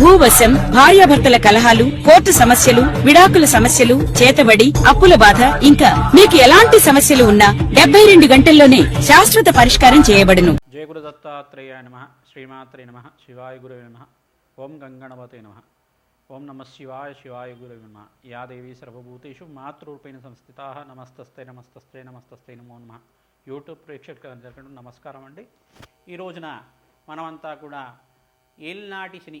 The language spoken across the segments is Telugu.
భూవశం భార్యాభర్తల కలహాలు కోర్టు సమస్యలు విడాకుల సమస్యలు చేతబడి అప్పుల బాధ ఇంకా మీకు ఎలాంటి సమస్యలు ఉన్నా డెబ్బై రెండు గంటల్లోనే శాశ్వత పరిష్కారం చేయబడును. జయగురు దత్తాత్రేయ నమ. శ్రీమాత్రే నమ. శివాయ గురువే నమ. ఓం గంగణపతే నమ. ఓం నమ శివాయ శివాయ గురువే నమ. యాదేవి సర్వభూతేషు మాతృరూపేణ సంస్థితా. నమస్తస్తే నమస్తస్తే నమస్తస్తే నమో నమ. యూట్యూబ్ ప్రేక్షకులందరికీ నమస్కారం అండి. ఈ రోజున మనమంతా కూడా ఏల్నాటి శని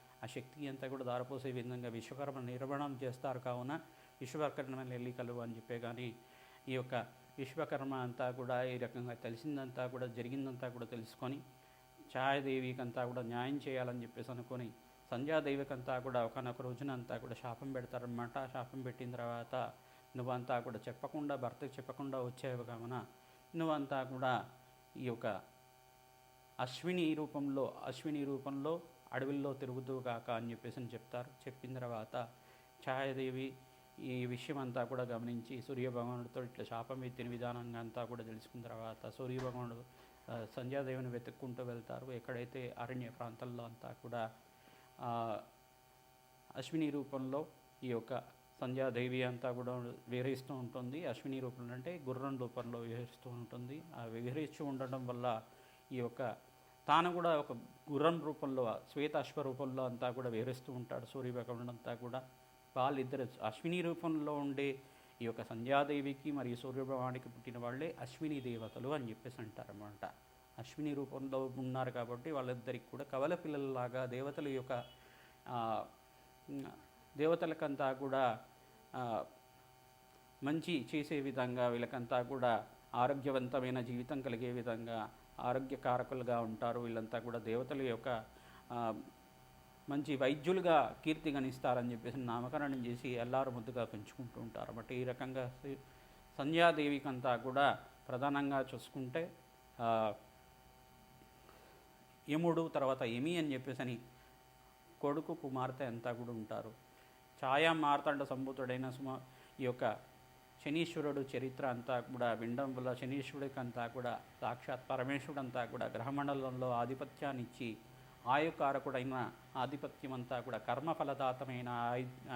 ఆ శక్తి అంతా కూడా దారపోసే విధంగా విశ్వకర్మ నిర్వహణం చేస్తారు కావున విశ్వకర్మ ఎల్లికలు అని చెప్పే కానీ ఈ యొక్క విశ్వకర్మ అంతా కూడా ఈ రకంగా తెలిసిందంతా కూడా జరిగిందంతా కూడా తెలుసుకొని ఛాయాదేవికంతా కూడా న్యాయం చేయాలని చెప్పేసి అనుకొని సంధ్యాదేవికంతా కూడా ఒకనొక రోజున అంతా కూడా శాపం పెడతారనమాట శాపం పెట్టిన తర్వాత నువ్వంతా కూడా చెప్పకుండా భర్తకు చెప్పకుండా వచ్చేవి కావున నువ్వంతా కూడా ఈ యొక్క అశ్విని రూపంలో అశ్విని రూపంలో అడవిల్లో తిరుగుతూ కాక అని చెప్పేసి అని చెప్తారు. చెప్పిన తర్వాత ఛాయాదేవి ఈ విషయం అంతా కూడా గమనించి సూర్యభగవానుడితో ఇట్లా శాపం ఎత్తిన విధానంగా అంతా కూడా తెలుసుకున్న తర్వాత సూర్యభగవానుడు సంధ్యాదేవిని వెతుక్కుంటూ వెళ్తారు. ఎక్కడైతే అరణ్య ప్రాంతాల్లో అంతా కూడా అశ్విని రూపంలో ఈ యొక్క సంధ్యాదేవి అంతా కూడా విహరిస్తూ ఉంటుంది. అశ్విని రూపంలో అంటే గుర్రం రూపంలో విహరిస్తూ ఉంటుంది. ఆ విహరిస్తూ ఉండడం వల్ల ఈ యొక్క తాను కూడా ఒక గుర్రం రూపంలో శ్వేత అశ్వ రూపంలో అంతా కూడా విహరిస్తూ ఉంటాడు. సూర్యభగవానుడు అంతా కూడా వాళ్ళిద్దరు అశ్విని రూపంలో ఉండే ఈ యొక్క సంధ్యాదేవికి మరియు సూర్యభగవానికి పుట్టిన వాళ్ళే అశ్విని దేవతలు అని చెప్పేసి అంటారన్నమాట. అశ్విని రూపంలో ఉన్నారు కాబట్టి వాళ్ళిద్దరికి కూడా కవల పిల్లలలాగా దేవతల యొక్క దేవతలకంతా కూడా మంచి చేసే విధంగా వీళ్ళకంతా కూడా ఆరోగ్యవంతమైన జీవితం కలిగే విధంగా ఆరోగ్యకారకులుగా ఉంటారు. వీళ్ళంతా కూడా దేవతల యొక్క మంచి వైద్యులుగా కీర్తి గణిస్తారని చెప్పేసి నామకరణం చేసి ఎల్లారు ముద్దుగా పెంచుకుంటూ ఉంటారు. బట్ ఈ రకంగా సంధ్యాదేవికంతా కూడా ప్రధానంగా చూసుకుంటే యముడు తర్వాత యమి అని చెప్పేసి అని కొడుకు కుమార్తె అంతా కూడా ఉంటారు. ఛాయా మార్తాండ సంభూతుడైన సుమ ఈ యొక్క శనీశ్వరుడు చరిత్ర అంతా కూడా వినడం వల్ల శనీశ్వరుడికి అంతా కూడా సాక్షాత్ పరమేశ్వరుడు అంతా కూడా గ్రహమండలంలో ఆధిపత్యాన్ని ఇచ్చి ఆయుకారకుడైన ఆధిపత్యం అంతా కూడా కర్మఫలదాతమైన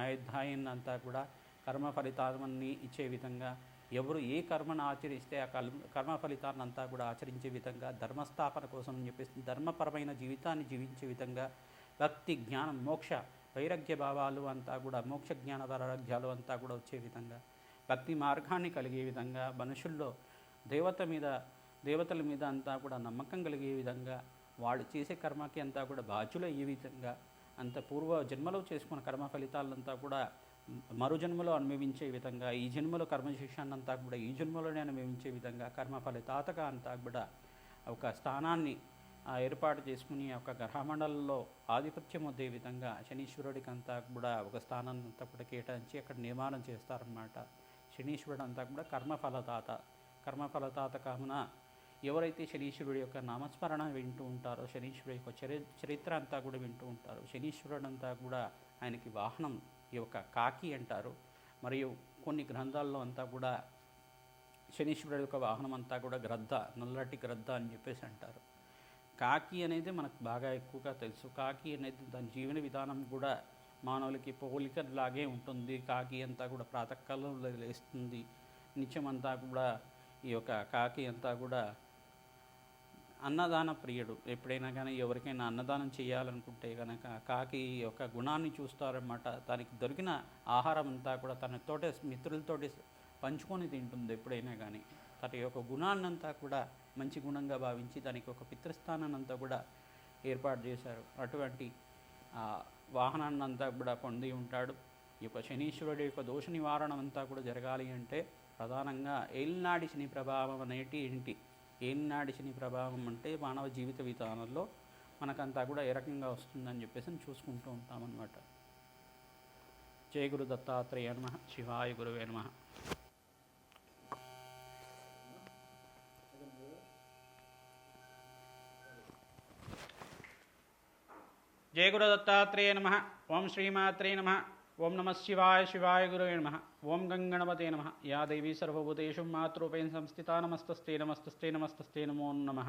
ఆయు అంతా కూడా కర్మ ఫలితాన్ని ఇచ్చే విధంగా ఎవరు ఏ కర్మను ఆచరిస్తే ఆ కర్మ కర్మ ఫలితాన్ని అంతా కూడా ఆచరించే విధంగా ధర్మస్థాపన కోసం అని చెప్పేసి ధర్మపరమైన జీవితాన్ని జీవించే విధంగా భక్తి జ్ఞానం మోక్ష వైరాగ్య భావాలు అంతా కూడా మోక్ష జ్ఞాన వైరాగ్యాలు అంతా కూడా వచ్చే విధంగా భక్తి మార్గాన్ని కలిగే విధంగా మనుషుల్లో దేవత మీద దేవతల మీద అంతా కూడా నమ్మకం కలిగే విధంగా వాళ్ళు చేసే కర్మకి అంతా కూడా బాధ్యులు అయ్యే విధంగా అంత పూర్వ జన్మలో చేసుకున్న కర్మ ఫలితాలంతా కూడా మరు జన్మలో అనుభవించే విధంగా ఈ జన్మలో కర్మశేషాన్నంతా అంతా కూడా ఈ జన్మలోనే అనుభవించే విధంగా కర్మ ఫలితాతగా అంతా కూడా ఒక స్థానాన్ని ఏర్పాటు చేసుకుని ఒక గ్రహమండలంలో ఆధిపత్యం వద్దే విధంగా శనీశ్వరుడికి అంతా కూడా ఒక స్థానాన్ని అంతా కూడా కేటాయించి అక్కడ నిర్మాణం చేస్తారన్నమాట. శనీశ్వరుడు అంతా కూడా కర్మఫలదాత. కర్మఫలదాత కావున ఎవరైతే శనీశ్వరుడి యొక్క నామస్మరణ వింటూ ఉంటారో శనీశ్వరుడు యొక్క చరి చరిత్ర అంతా కూడా వింటూ ఉంటారు శనీశ్వరుడు అంతా కూడా ఆయనకి వాహనం ఈ యొక్క కాకి అంటారు. మరియు కొన్ని గ్రంథాల్లో అంతా కూడా శనీశ్వరుడు యొక్క వాహనం అంతా కూడా గ్రద్ద నల్లటి గ్రద్ద అని చెప్పేసి అంటారు. కాకి అనేది మనకు బాగా ఎక్కువగా తెలుసు. కాకి అనేది దాని జీవన విధానం కూడా మానవులకి పోలికలాగే ఉంటుంది. కాకి అంతా కూడా ప్రాతకాలంలో లేస్తుంది. నిత్యమంతా కూడా ఈ యొక్క కాకి అంతా కూడా అన్నదాన ప్రియుడు. ఎప్పుడైనా కానీ ఎవరికైనా అన్నదానం చేయాలనుకుంటే కనుక కాకి యొక్క గుణాన్ని చూస్తారన్నమాట. దానికి దొరికిన ఆహారం అంతా కూడా తన తోటే మిత్రులతోటి పంచుకొని తింటుంది ఎప్పుడైనా కానీ. తన యొక్క గుణాన్ని అంతా కూడా మంచి గుణంగా భావించి దానికి ఒక పితృస్థానాన్ని అంతా కూడా ఏర్పాటు చేశారు. అటువంటి వాహనాన్ని అంతా కూడా పొంది ఉంటాడు. ఈ యొక్క శనీశ్వరుడి యొక్క దోష నివారణ అంతా కూడా జరగాలి అంటే ప్రధానంగా ఏలినాడి శని ప్రభావం అనేటి ఏంటి? ఏలినాడి శని ప్రభావం అంటే మానవ జీవిత విధానంలో మనకంతా కూడా ఏ రకంగా వస్తుందని చెప్పేసి చూసుకుంటూ ఉంటామన్నమాట. జయ గురు దత్తాత్రేయ నమ. శివాయ గురువే నమ. జయ గురు దత్తాత్రేయ నమ. ఓం శ్రీమాత్రే నమ. ఓం నమ శివాయ శివాయ గురువే నమ. ఓం గంగణపతే నమ. యా దేవీ సర్వభూతేషు మాతృపేణ సంస్థిత నమస్తస్తే నమస్తస్తే నమస్తస్తే నమో నమ.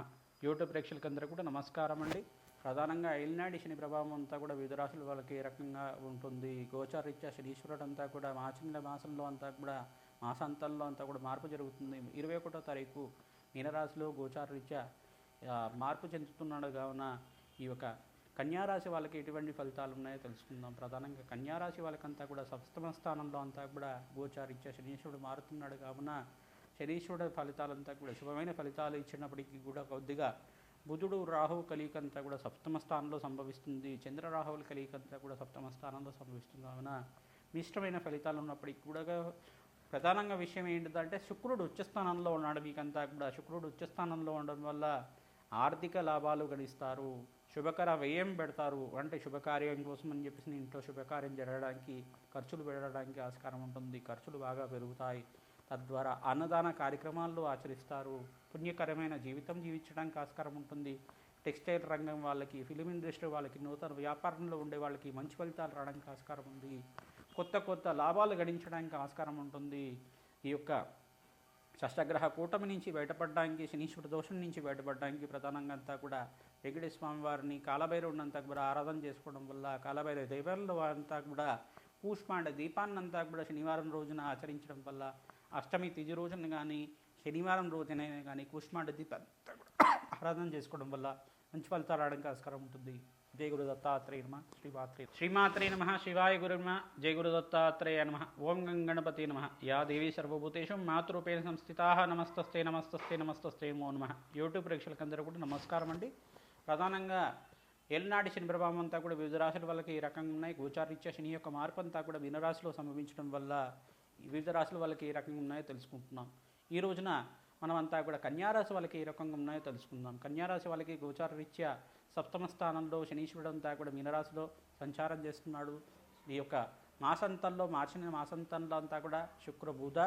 యూట్యూబ్ ప్రేక్షకులందరూ కూడా నమస్కారం అండి. ప్రధానంగా ఏలినాడి శని ప్రభావం అంతా కూడా వివిధ రాశుల వాళ్ళకి ఏ రకంగా ఉంటుంది? గోచారీత్యా శనీశ్వరుడు అంతా కూడా మార్చిన మాసంలో అంతా కూడా మాసాంతంలో అంతా కూడా మార్పు జరుగుతుంది. ఇరవై ఒకటో తారీఖు మీనరాశిలో గోచారీత్యా మార్పు చెందుతున్నాడు కావున ఈ యొక్క కన్యారాశి వాళ్ళకి ఎటువంటి ఫలితాలు ఉన్నాయో తెలుసుకుందాం. ప్రధానంగా కన్యారాశి వాళ్ళకంతా కూడా సప్తమ స్థానంలో అంతా కూడా గోచారీత్యా శనీశ్వరుడు మారుతున్నాడు కావున శనీశ్వరుడు ఫలితాలంతా కూడా శుభమైన ఫలితాలు ఇచ్చినప్పటికీ కూడా కొద్దిగా బుధుడు రాహువు కలియిక అంతా కూడా సప్తమ స్థానంలో సంభవిస్తుంది. చంద్ర రాహువుల కలియిక అంతా కూడా సప్తమ స్థానంలో సంభవిస్తుంది కావున మిశ్రమైన ఫలితాలు ఉన్నప్పటికీ కూడా ప్రధానంగా విషయం ఏంటిదంటే శుక్రుడు ఉచ్చస్థానంలో ఉన్నాడు. మీకంతా కూడా శుక్రుడు ఉచ్చస్థానంలో ఉండడం వల్ల ఆర్థిక లాభాలు గడిస్తారు శుభకర వ్యయం పెడతారు అంటే శుభకార్యం కోసం అని చెప్పేసి ఇంట్లో శుభకార్యం జరగడానికి ఖర్చులు పెట్టడానికి ఆస్కారం ఉంటుంది. ఖర్చులు బాగా పెరుగుతాయి. తద్వారా అన్నదాన కార్యక్రమాల్లో ఆచరిస్తారు. పుణ్యకరమైన జీవితం జీవించడానికి ఆస్కారం ఉంటుంది. టెక్స్టైల్ రంగం వాళ్ళకి ఫిలిం ఇండస్ట్రీ వాళ్ళకి నూతన వ్యాపారంలో ఉండే వాళ్ళకి మంచి ఫలితాలు రావడానికి ఆస్కారం ఉంది. కొత్త కొత్త లాభాలు గడించడానికి ఆస్కారం ఉంటుంది. ఈ యొక్క షష్టగ్రహ కూటమి నుంచి బయటపడడానికి శనీశ్వర దోషం నుంచి బయటపడడానికి ప్రధానంగా అంతా కూడా వెంకటేశ్వర స్వామి వారిని కాలభైరవుని అంతా కూడా ఆరాధన చేసుకోవడం వల్ల కాలభైరవ దైవాల్లో అంతా కూడా కూష్మాండ దీపాన్నంతా కూడా శనివారం రోజున ఆచరించడం వల్ల అష్టమి తిథి రోజున కానీ శనివారం రోజునైనా కానీ కూష్మాండ దీపాన్ని కూడా ఆరాధన చేసుకోవడం వల్ల మంచి ఫలితాలు రావడానికి ఆస్కారం ఉంటుంది. జయ గురు దత్తాత్రేయ నమ. శ్రీమాత్రే శ్రీమాత్రే నమ. శివాయ గురు నమ. జయ గురు దత్తాత్రేయ నమ. ఓం గంగణపతి నమ. యా దేవి సర్వభూతేషు మాతృపేణ సంస్థిత. నమస్తస్తే నమస్తస్తే నమస్తస్తే నమో నమ. యూట్యూబ్ ప్రేక్షకులందరూ కూడా నమస్కారం అండి ప్రధానంగా ఏలినాటి శని ప్రభావం అంతా కూడా వివిధ రాశుల వాళ్ళకి ఈ రకంగా ఉన్నాయి. గోచారీత్యా శని యొక్క మార్పు అంతా కూడా మీనరాశిలో సంభవించడం వల్ల వివిధ రాశుల వాళ్ళకి ఏ రకంగా ఉన్నాయో తెలుసుకుంటున్నాం. ఈ రోజున మనం అంతా కూడా కన్యారాశి వాళ్ళకి ఏ రకంగా ఉన్నాయో తెలుసుకుందాం. కన్యారాశి వాళ్ళకి గోచారరీత్యా సప్తమ స్థానంలో శనీశ్వరుడు అంతా కూడా మీనరాశిలో సంచారం చేస్తున్నాడు. ఈ యొక్క మాసంతంలో మార్చిన మాసంతంలో అంతా కూడా శుక్ర బుధ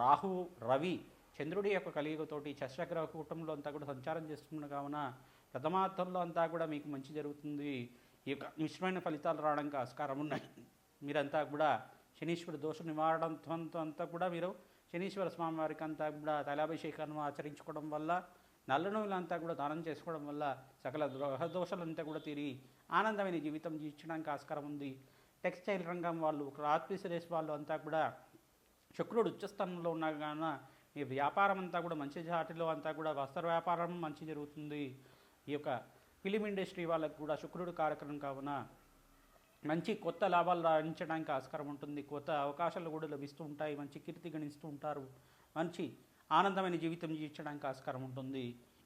రాహు రవి చంద్రుడి యొక్క కలియుగతోటి చశ్రగ్రహ కూటంలో అంతా కూడా సంచారం చేస్తున్నాడు కావున ప్రథమార్థంలో అంతా కూడా మీకు మంచి జరుగుతుంది. ఈ యొక్క మిశ్రమైన ఫలితాలు రావడానికి ఆస్కారం ఉన్నాయి. మీరంతా కూడా శనీశ్వర దోష నివారణతో అంతా కూడా మీరు శనీశ్వర స్వామి వారికి అంతా కూడా తైలాభిషేకాన్ని ఆచరించుకోవడం వల్ల నల్ల నువ్వులంతా కూడా దానం చేసుకోవడం వల్ల సకల గ్రహ దోషాలంతా కూడా తీరి ఆనందమైన జీవితం జీవించడానికి ఆస్కారం ఉంది. టెక్స్టైల్ రంగం వాళ్ళు క్లాత్ వాళ్ళు అంతా కూడా శుక్రుడు ఉచ్చస్థానంలో ఉన్నా కాన మీ వ్యాపారం అంతా కూడా మంచి జాటిలో అంతా కూడా వస్త్ర వ్యాపారం మంచి జరుగుతుంది. ఈ యొక్క ఫిలిం ఇండస్ట్రీ వాళ్ళకు కూడా శుక్రుడు కార్యక్రమం కావున మంచి కొత్త లాభాలు రాణించడానికి ఆస్కారం ఉంటుంది. కొత్త అవకాశాలు కూడా లభిస్తూ ఉంటాయి. మంచి కీర్తి గణిస్తూ ఉంటారు. మంచి ఆనందమైన జీవితం జీవించడానికి ఆస్కారం ఉంటుంది.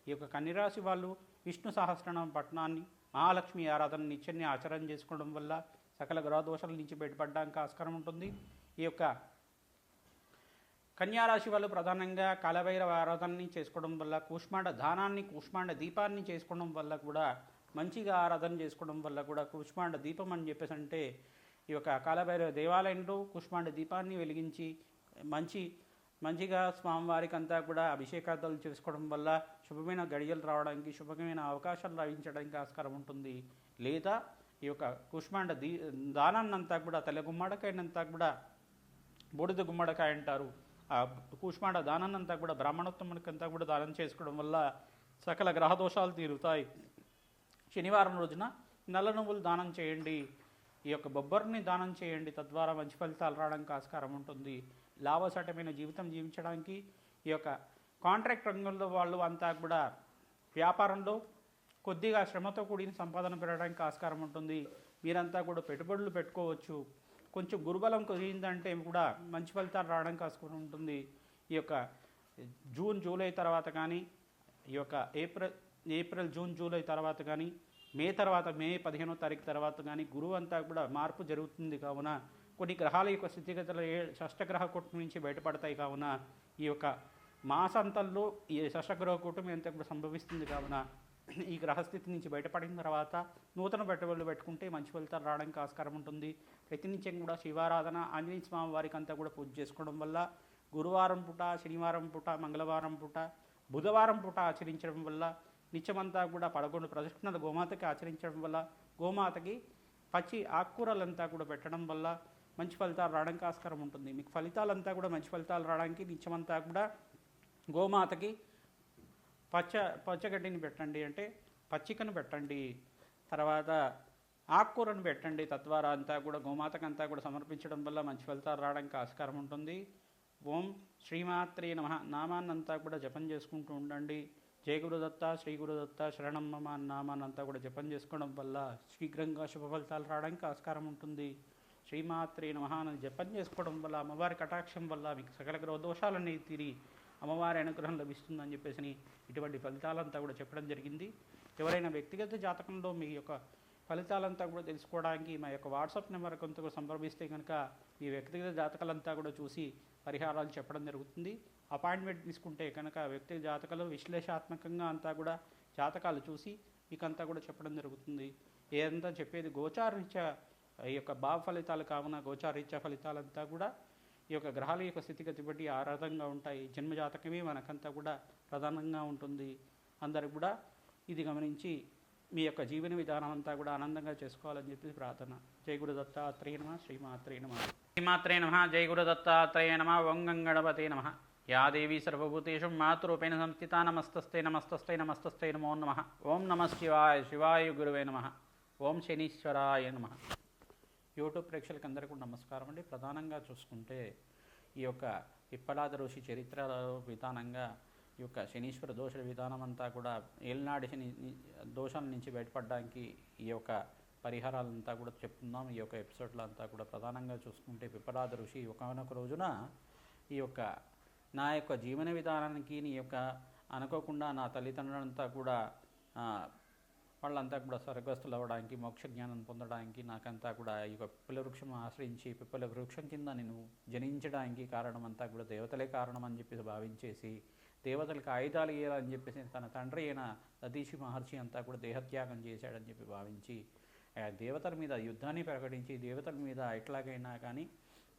ఈ యొక్క కన్యరాశి వాళ్ళు విష్ణు సహస్రనామ పట్టణాన్ని మహాలక్ష్మి ఆరాధన నిత్యాన్ని ఆచరణ చేసుకోవడం వల్ల సకల గ్రహదోషాల నుంచి బయటపడడానికి ఆస్కారం ఉంటుంది. ఈ యొక్క కన్యారాశి వాళ్ళు ప్రధానంగా కాలభైరవ ఆరాధనని చేసుకోవడం వల్ల కూష్మాండ దానాన్ని కూష్మాండ దీపాన్ని చేసుకోవడం వల్ల కూడా మంచిగా ఆరాధన చేసుకోవడం వల్ల కూడా కూష్మాండ దీపం అని చెప్పేసి అంటే ఈ యొక్క కాలభైరవ దేవాలయంలో కూష్మాండ దీపాన్ని వెలిగించి మంచి మంచిగా స్వామివారికి అంతా కూడా అభిషేకార్థాలు చేసుకోవడం వల్ల శుభమైన గడియలు రావడానికి శుభమైన అవకాశాలు లభించడానికి ఆస్కారం ఉంటుంది. లేదా ఈ యొక్క కుష్మాండ దీ దానాన్ని అంతా కూడా తెల్ల గుమ్మడికాయనంతా కూడా బూడిద గుమ్మడికాయ అంటారు. కూష్మాండ దానాన్నంతా కూడా బ్రాహ్మణోత్తమునికంతా కూడా దానం చేసుకోవడం వల్ల సకల గ్రహ దోషాలు తీరుతాయి. శనివారం రోజున నల్ల నువ్వులు దానం చేయండి. ఈ యొక్క బొబ్బర్ని దానం చేయండి. తద్వారా మంచి ఫలితాలు రావడానికి ఆస్కారం ఉంటుంది. లాభసాటమైన జీవితం జీవించడానికి ఈ యొక్క కాంట్రాక్ట్ రంగంలో వాళ్ళు అంతా కూడా వ్యాపారంలో కొద్దిగా శ్రమతో కూడిన సంపాదన పెరగడానికి ఆస్కారం ఉంటుంది. మీరంతా కూడా పెట్టుబడులు పెట్టుకోవచ్చు. కొంచెం గురుబలం కుదిరిందంటే కూడా మంచి ఫలితాలు రావడం కాసుకుని ఉంటుంది. ఈ యొక్క జూన్ జూలై తర్వాత కానీ ఈ యొక్క ఏప్రిల్ ఏప్రిల్ జూన్ జూలై తర్వాత కానీ మే తర్వాత మే పదిహేనో తారీఖు తర్వాత కానీ గురువు అంతా కూడా మార్పు జరుగుతుంది కావున కొన్ని గ్రహాల యొక్క స్థితిగతులు ఏ షష్టగ్రహ కూటమి నుంచి బయటపడతాయి కావున ఈ యొక్క మాసాంతంలో ఈ షష్టగ్రహ కూటమి అంతా కూడా సంభవిస్తుంది కావున ఈ గ్రహస్థితి నుంచి బయటపడిన తర్వాత నూతన పెట్టుబడులు పెట్టుకుంటే మంచి ఫలితాలు రావడానికి ఆస్కారం ఉంటుంది. ప్రతినిత్యం కూడా శివారాధన ఆంజనేయ స్వామి వారికి అంతా కూడా పూజ చేసుకోవడం వల్ల గురువారం పూట శనివారం పూట మంగళవారం పూట బుధవారం పూట ఆచరించడం వల్ల నిత్యమంతా కూడా పదకొండు ప్రదక్షిణలు గోమాతకి ఆచరించడం వల్ల గోమాతకి పచ్చి ఆకుకూరలంతా కూడా పెట్టడం వల్ల మంచి ఫలితాలు రావడానికి ఆస్కారం ఉంటుంది. మీకు ఫలితాలంతా కూడా మంచి ఫలితాలు రావడానికి నిత్యమంతా కూడా గోమాతకి పచ్చ పచ్చగడ్డిని పెట్టండి అంటే పచ్చికను పెట్టండి. తర్వాత ఆకుకూరను పెట్టండి. తద్వారా అంతా కూడా గోమాతకంతా కూడా సమర్పించడం వల్ల మంచి ఫలితాలు రావడానికి ఆస్కారం ఉంటుంది. ఓం శ్రీమాత్రే నమ. నామాన్నంతా కూడా జపం చేసుకుంటూ ఉండండి. జయ గురుదత్త శ్రీ గురుదత్త నామాన్నంతా కూడా జపం చేసుకోవడం వల్ల శీఘ్రంగా శుభ ఫలితాలు రావడానికి ఆస్కారం ఉంటుంది. శ్రీమాత్రే నమ జపం చేసుకోవడం వల్ల అమ్మవారి కటాక్షం వల్ల మీకు సకల గ్రహ దోషాలన్నీ తీరి అమ్మవారి అనుగ్రహం లభిస్తుందని చెప్పేసి ఇటువంటి ఫలితాలంతా కూడా చెప్పడం జరిగింది. ఎవరైనా వ్యక్తిగత జాతకంలో మీ యొక్క ఫలితాలంతా కూడా తెలుసుకోవడానికి మా యొక్క వాట్సాప్ నెంబర్ కొంత సంప్రదిస్తే కనుక మీ వ్యక్తిగత జాతకాలంతా కూడా చూసి పరిహారాలు చెప్పడం జరుగుతుంది. అపాయింట్మెంట్ తీసుకుంటే కనుక వ్యక్తిగత జాతకాలు విశ్లేషాత్మకంగా అంతా కూడా జాతకాలు చూసి మీకంతా కూడా చెప్పడం జరుగుతుంది. ఏదంతా చెప్పేది గోచారీత్యా ఈ యొక్క భావ ఫలితాలు కావున గోచారీత్యా ఫలితాలంతా కూడా ఈ యొక్క గ్రహాల యొక్క స్థితిగతి బట్టి ఆరాధంగా ఉంటాయి. జన్మజాతకమే మనకంతా కూడా ప్రధానంగా ఉంటుంది. అందరికి కూడా ఇది గమనించి మీ యొక్క జీవన విధానం అంతా కూడా ఆనందంగా చేసుకోవాలని చెప్పి ప్రార్థన. జై గురు దత్తాత్రేయ నమ. శ్రీమాత్రే నమ. శ్రీమాత్రే నమ. జై గురు దత్తాత్రేయ నమ. ఓం గంగణపతే నమ. యా దేవి సర్వభూతేషు మాతృరూపేణ సంస్థిత నమస్తస్తే నమస్తస్తే నమస్తస్తే నమో నమ. ఓం నమ శివాయ. శివాయ గురువే నమ. ఓం శనీశ్వరాయ నమ. యూట్యూబ్ ప్రేక్షకులకు అందరికీ కూడా నమస్కారం అండి. ప్రధానంగా చూసుకుంటే ఈ యొక్క పిప్పలాద ఋషి చరిత్ర విధానంగా ఈ యొక్క శనీశ్వర దోష విధానం అంతా కూడా ఏలినాడి శని దోషాల నుంచి బయటపడడానికి ఈ యొక్క పరిహారాలంతా కూడా చెప్తున్నాం. ఈ యొక్క ఎపిసోడ్లో అంతా కూడా ప్రధానంగా చూసుకుంటే పిప్పలాద ఋషి ఒకనొక రోజున ఈ యొక్క నా యొక్క జీవన విధానానికి నీ యొక్క అనుకోకుండా నా తల్లిదండ్రులంతా కూడా వాళ్ళంతా కూడా స్వర్గస్థులు అవ్వడానికి మోక్ష జ్ఞానం పొందడానికి నాకంతా కూడా ఈ యొక్క పిప్పల వృక్షం ఆశ్రయించి పిప్పల వృక్షం కింద నేను జనించడానికి కారణం అంతా కూడా దేవతలే కారణం అని చెప్పేసి భావించేసి దేవతలకు ఆయుధాలు ఇయ్యాలని చెప్పేసి తన తండ్రి అయిన సతీషి మహర్షి అంతా కూడా దేహత్యాగం చేశాడని చెప్పి భావించి ఆ దేవతల మీద యుద్ధాన్ని ప్రకటించి దేవతల మీద ఎట్లాగైనా కానీ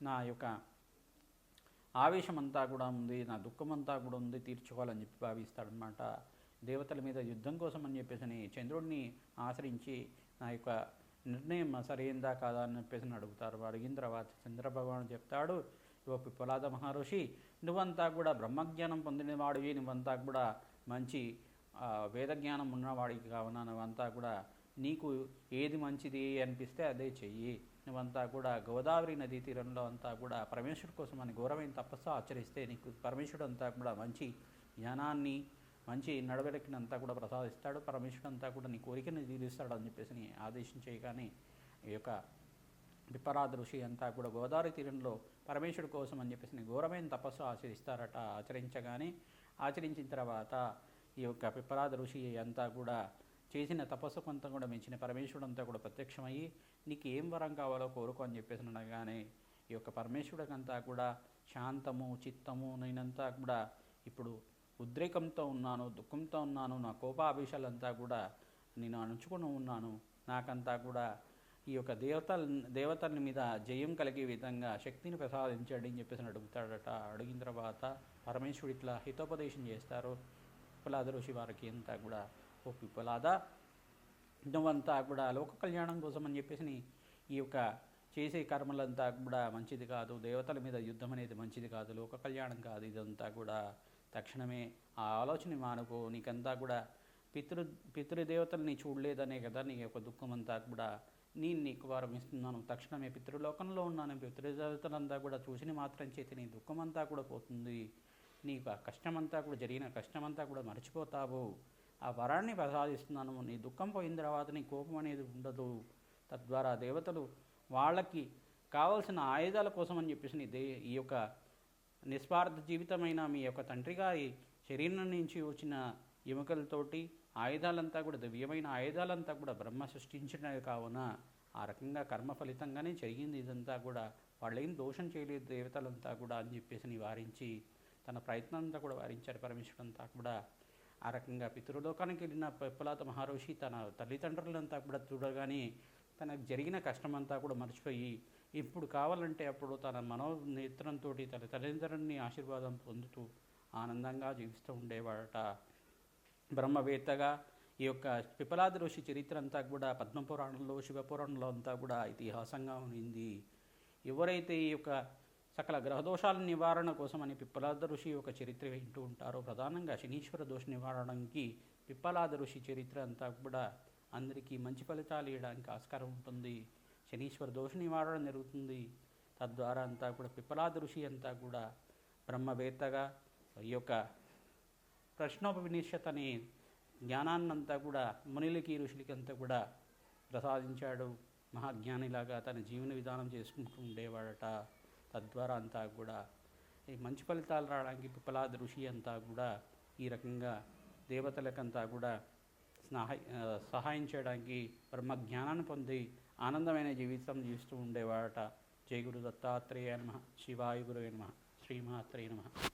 నా యొక్క ఆవేశం అంతా కూడా ఉంది నా దుఃఖం అంతా కూడా ఉంది తీర్చుకోవాలని చెప్పి భావిస్తాడనమాట దేవతల మీద యుద్ధం కోసం అని చెప్పేసి చంద్రుడిని ఆశ్రయించి నా యొక్క నిర్ణయం సరైందా కాదా అని చెప్పేసి అడుగుతారు. అడిగిన తర్వాత చంద్రభగవాను చెప్తాడు ఓ పిప్పలాద మహర్షి నువ్వంతా కూడా బ్రహ్మజ్ఞానం పొందినవాడివి నువ్వంతా కూడా మంచి వేదజ్ఞానం ఉన్నవాడికి కావున నువ్వంతా కూడా నీకు ఏది మంచిది అనిపిస్తే అదే చెయ్యి. నువ్వంతా కూడా గోదావరి నదీ తీరంలో అంతా కూడా పరమేశ్వరుడు కోసం అని ఘోరమైన తపస్సు ఆచరిస్తే నీకు పరమేశ్వరుడు అంతా కూడా మంచి జ్ఞానాన్ని మంచి నడవడికినంతా కూడా ప్రసాదిస్తాడు పరమేశ్వరుడు అంతా కూడా నీ కోరికని తీరుస్తాడు అని చెప్పేసి ఆదేశం ఆదేశించేయగానే ఈ యొక్క విపరాధ ఋషి అంతా కూడా గోదావరి తీరంలో పరమేశ్వరుడు కోసం అని చెప్పేసి ఘోరమైన తపస్సు ఆచరిస్తారట ఆచరించగానే ఆచరించిన తర్వాత ఈ యొక్క పిప్పరాధ ఋషి అంతా కూడా చేసిన తపస్సు కొంత కూడా మించిన పరమేశ్వరుడు అంతా కూడా ప్రత్యక్షమయ్యి నీకు ఏం వరం కావాలో కోరుకో అని చెప్పేసి అనగానే ఈ యొక్క పరమేశ్వరుడికంతా కూడా శాంతము చిత్తము నేనంతా కూడా ఇప్పుడు ఉద్రేకంతో ఉన్నాను దుఃఖంతో ఉన్నాను నా కోపాభిషాలంతా కూడా నేను అణుచుకుని ఉన్నాను. నాకంతా కూడా ఈ యొక్క దేవతల దేవతల మీద జయం కలిగే విధంగా శక్తిని ప్రసాదించండి అని చెప్పేసి అడుగుతాడట. అడిగిన తర్వాత పరమేశ్వరుడు ఇట్లా హితోపదేశం చేస్తారు. పిప్పలాద ఋషి వారికి అంతా కూడా ఓ పిప్పలాద నువ్వంతా కూడా లోక కళ్యాణం కోసం అని చెప్పేసి ఈ యొక్క చేసే కర్మలంతా కూడా మంచిది కాదు. దేవతల మీద యుద్ధం అనేది మంచిది కాదు. లోక కళ్యాణం కాదు. ఇదంతా కూడా తక్షణమే ఆ ఆలోచన మానుకో. నీకంతా కూడా పితృ పితృదేవతల్ని చూడలేదనే కదా నీ యొక్క దుఃఖం అంతా కూడా. నేను నీకు వారం ఇస్తున్నాను. తక్షణమే పితృలోకంలో ఉన్నాను. పితృదేవతలంతా కూడా చూసిన మాత్రం చేతి నీ దుఃఖం అంతా కూడా పోతుంది. నీకు ఆ కష్టమంతా కూడా జరిగిన కష్టమంతా కూడా మర్చిపోతావు. ఆ వరాన్ని ప్రసాదిస్తున్నాను. నీ దుఃఖం పోయిన తర్వాత నీ కోపం అనేది ఉండదు. తద్వారా దేవతలు వాళ్ళకి కావలసిన ఆయుధాల కోసం అని చెప్పేసి నీ దే ఈ యొక్క నిస్వార్థ జీవితమైన మీ యొక్క తండ్రి గారి శరీరం నుంచి వచ్చిన ఎముకలతోటి ఆయుధాలంతా కూడా దివ్యమైన ఆయుధాలంతా కూడా బ్రహ్మ సృష్టించినవి కావున ఆ రకంగా కర్మ ఫలితంగానే జరిగింది. ఇదంతా కూడా వాళ్ళేం దోషం చేయలేదు దేవతలంతా కూడా అని చెప్పేసి నివారించి తన ప్రయత్నం అంతా కూడా వారించారు పరమేశ్వరుడు అంతా కూడా. ఆ రకంగా పితృలోకానికి వెళ్ళిన పిప్పలాత మహర్షి తన తల్లిదండ్రులంతా కూడా చూడగానే తనకు జరిగిన కష్టమంతా కూడా మర్చిపోయి ఇప్పుడు కావాలంటే అప్పుడు తన మనోనేత్రంతో తన తల్లిదండ్రులని ఆశీర్వాదం పొందుతూ ఆనందంగా జీవిస్తూ ఉండేవాడట. బ్రహ్మవేత్తగా ఈ యొక్క పిపలాది ఋషి చరిత్ర అంతా కూడా పద్మపురాణంలో శివపురాణంలో అంతా కూడా ఇతిహాసంగా ఉంది ఎవరైతే ఈ యొక్క సకల గ్రహదోషాల నివారణ కోసమని పిప్పలాద ఋషి యొక్క చరిత్ర వింటూ ఉంటారో ప్రధానంగా శనీశ్వర దోష నివారణకి పిప్పలాద ఋషి చరిత్ర అంతా కూడా అందరికీ మంచి ఫలితాలు ఇవ్వడానికి ఆస్కారం ఉంటుంది. శనీశ్వర దోష నివారణ జరుగుతుంది. తద్వారా అంతా కూడా పిప్పలాద ఋషి అంతా కూడా బ్రహ్మవేత్తగా ఈ యొక్క ప్రశ్నోపవినిషత్ అనే జ్ఞానాన్నంతా కూడా మునిలకి ఋషులకి అంతా కూడా ప్రసాదించాడు. మహాజ్ఞానిలాగా తన జీవన విధానం చేసుకుంటూ ఉండేవాడట. తద్వారా అంతా కూడా ఈ మంచి ఫలితాలు రావడానికి పిప్పలాద ఋషి అంతా కూడా ఈ రకంగా దేవతలకంతా కూడా సహాయ సహాయం చేయడానికి బ్రహ్మ జ్ఞానాన్ని పొంది ఆనందమైన జీవితం జీవిస్తూ ఉండేవాడట. జయ గురు దత్తాత్రేయ నమ. శివాయ గురు నమ. శ్రీమాత్రేయ నమ.